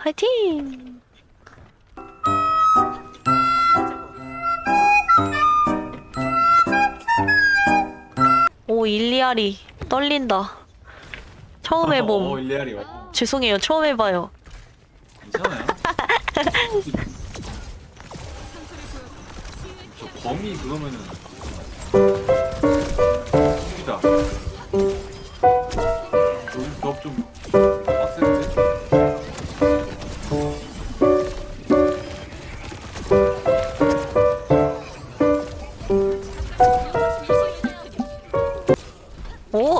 화이팅! 오, 일리아리 떨린다. 처음 어, 해봄. 어, 죄송해요, 처음 해봐요. 괜찮아요. 저 범위 그러면은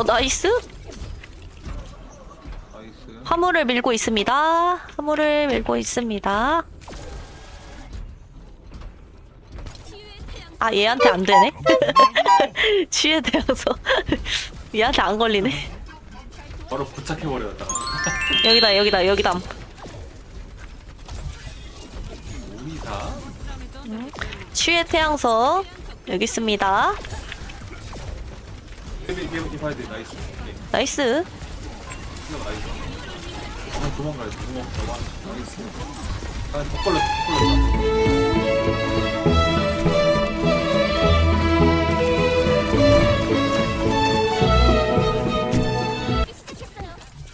오, 나이스! 나이스. 화물을 밀고 있습니다. 화물을 밀고 있습니다. 아, 얘한테 안 되네? 취해되어서. 얘한테 안 걸리네. 바로 부착해버렸다. 여기다, 여기다, 여기다. 우리 다? 취의 태양석. 여기 있습니다. 봐야 돼. 나이스. 오케이. 나이스. 이거 나이스. 아. 나이스. 아.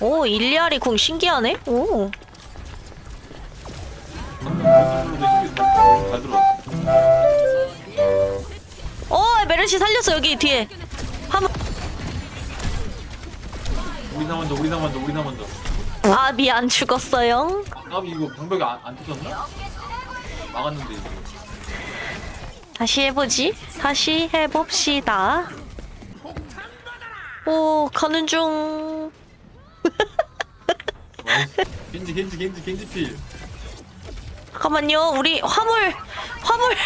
오, 일리아리 궁 신기하네? 오. 잘 들어왔어. 어, 메르시 살렸어, 여기 뒤에. 우리 나 먼저, 우리 나 먼저, 우리 나 먼저. 아, 미안, 죽었어요. 아, 이거 방벽이 안, 안 터졌나? 막았는데 이거. 다시 해보지. 다시 해봅시다. 오, 가는 중. 나이스. 겐지, 겐지, 겐지, 겐지 필. 잠깐만요. 우리 화물, 화물.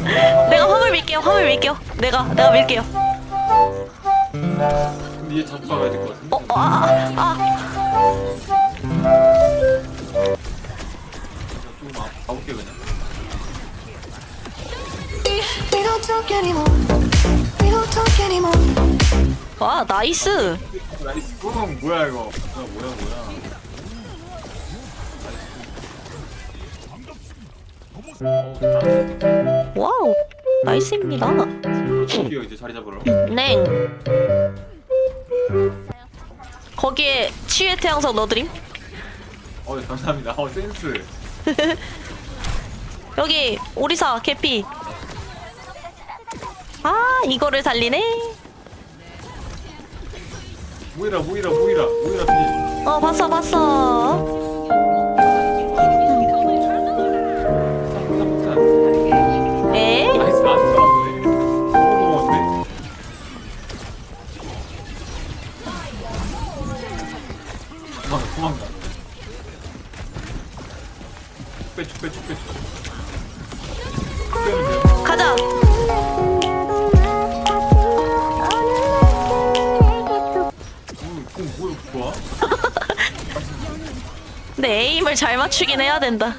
내가 화물 밀게요. 화물 밀게요. 내가, 내가 밀게요. 근데 얘 잡고 가야 될 것 같은데. 어, 어, 아, 아, 조금 아, 가볼게 그냥. We don't talk anymore. We don't talk anymore. 아. 와, 나이스. 나이스. 형 뭐야 이거? 뭐야 뭐야 뭐야. 와우. 나이스입니다. 드디어 이제 자리 잡으러. 냉. 거기에 치유의 태양석 넣어드림. 어 감사합니다. 어 센스. 여기 오리사 개피. 아 이거를 살리네. 모이라 모이라 모이라 모이라 필. 어 봤어 봤어. 도망가 도망가. 빼쭉. 빼면 돼요. 가자. 뭐야 좋아? 근데 에임을 잘 맞추긴 해야 된다.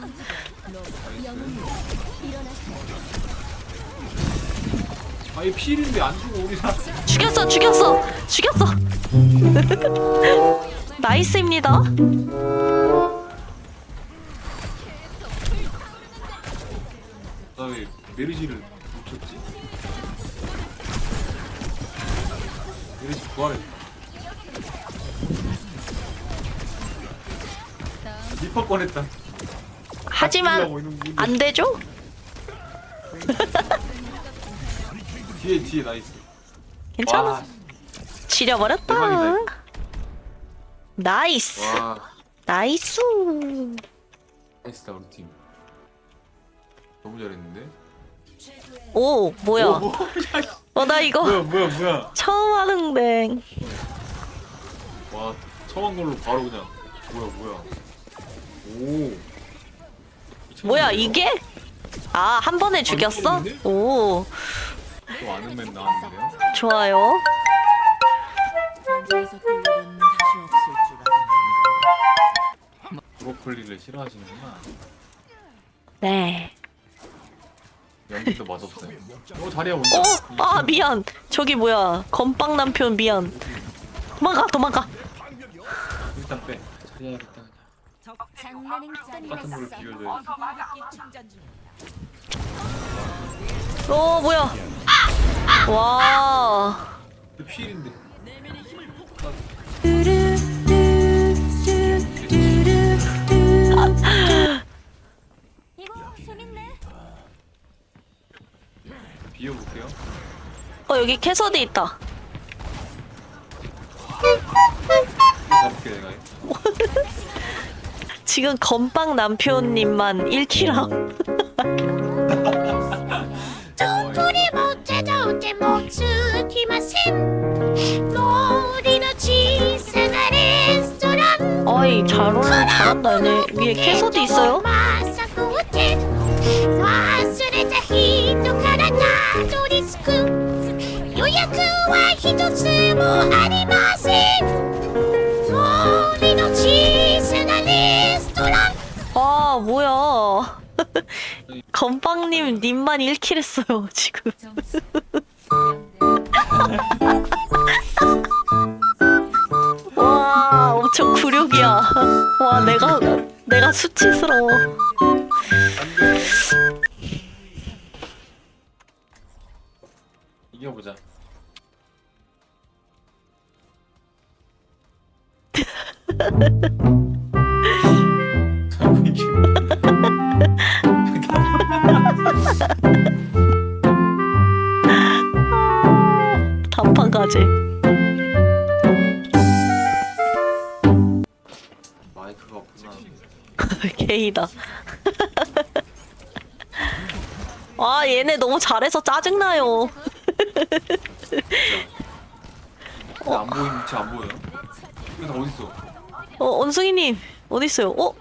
아얘 필인데 안 주고 우리 사. 죽였어 죽였어 죽였어. 나이스입니다. 나왜 메르시를 놓쳤지? 메르시 부활해. 리퍼 꺼냈다. 하지만 분인데. 안 되죠? 뒤에 뒤에 나이스. 괜찮아. 와, 지려버렸다. 대박이다. 나이스. 와, 나이스. 나이스다 우리 팀. 너무 잘했는데. 오 뭐야? 오, 뭐, 어 나 이거 뭐야 뭐야 뭐야. 처음 하는데. 와 처음 한 걸로 바로 그냥 뭐야 뭐야. 오. 뭐야 이게? 아 한 번에 죽였어? 오 또 아는 맵 나왔는데요? 좋아요. 브로콜리를 싫어하시는구나. 네. 연기도 맛없어요. 어 자리야 온다. 어? 아 미안. 저기 뭐야? 건빵 남편 미안. 도망가 도망가. 일단 빼. 자리야겠다 그냥. 장난은 똑같은 물을 중. 오 뭐야? 와. 근데 피일인데. 이거 여기 캐서디 있다. 가볼게 내가. 지금 건빵 남편님만 1킬함. 우리 못 찾아오지 못 쓰기마센. 머리는小さな 레스토랑. 어이 잘 올라 잘한다 얘네. 위에 캐서디 있어요? は一つもありません森の小さなレストラン 아 뭐야? 건빵님 님만 1킬 했어요 지금. 와 엄청 굴욕이야. 와 내가 내가 수치스러워. 단판 가재. 마이크가 없구나. 게이다. 와 얘네 너무 잘해서 짜증나요. 근데 안 보이는 위치 안 보여. 이거 다 어디 있어? 어 원숭이님 어디 있어요? 어?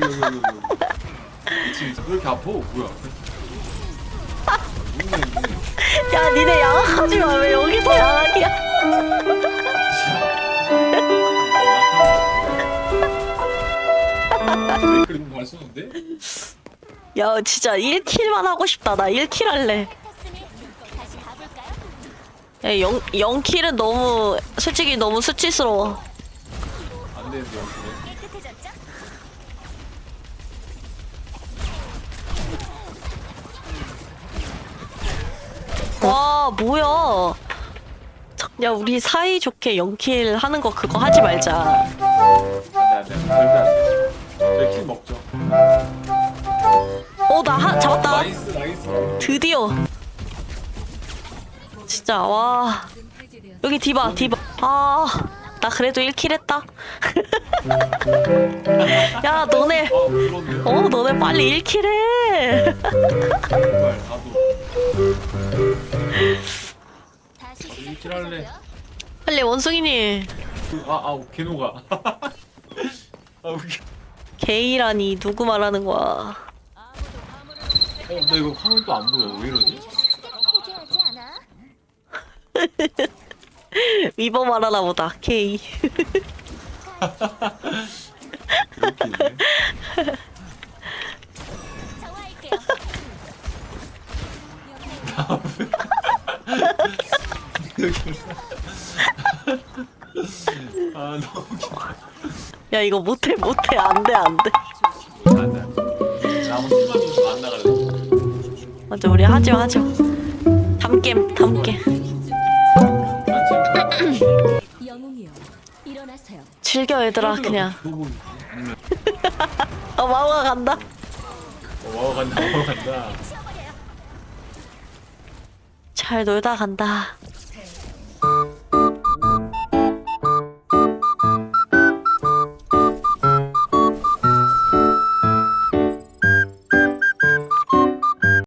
여기 여기 여기. 왜 이렇게 아파? 뭐야? 야 니네 양악하지 마 왜 여기서 양악이야? 왜? 야 진짜 1킬만 하고 싶다 나 1킬 할래? 야 0, 0킬은 너무 솔직히 너무 수치스러워 안 되는데 여기는. 깨끗해졌죠? 와 뭐야 야 우리 사이좋게 0킬 하는 거 그거 하지 말자 안돼 안돼 절대 안돼. 저희 킬 먹죠. 어나 잡았다 나이스 나이스. 드디어 진짜 와 여기 디바 디바 아 나 그래도 1킬 했다 야 너네 아? 어 너네 빨리 1킬 해 정말 나도 다시 이킬 할래. 빨리 원숭이님 아아 개노가. 아 웃겨. 게이라니 누구 말하는 거야 어, 나 이거 화면 또 안 보여. 왜 이러지? 포기하지 않아? 위버 말하나 보다. 정화할게요. 아 너무. 야 이거 못해 못해 안돼 안돼 안돼 안돼. 안 나갈래. 맞아 우리 하죠 하죠 담겜 담겜 즐겨 얘들아 그냥. 어 마우가 간다. 어 간다 어 간다. 잘 놀다 간다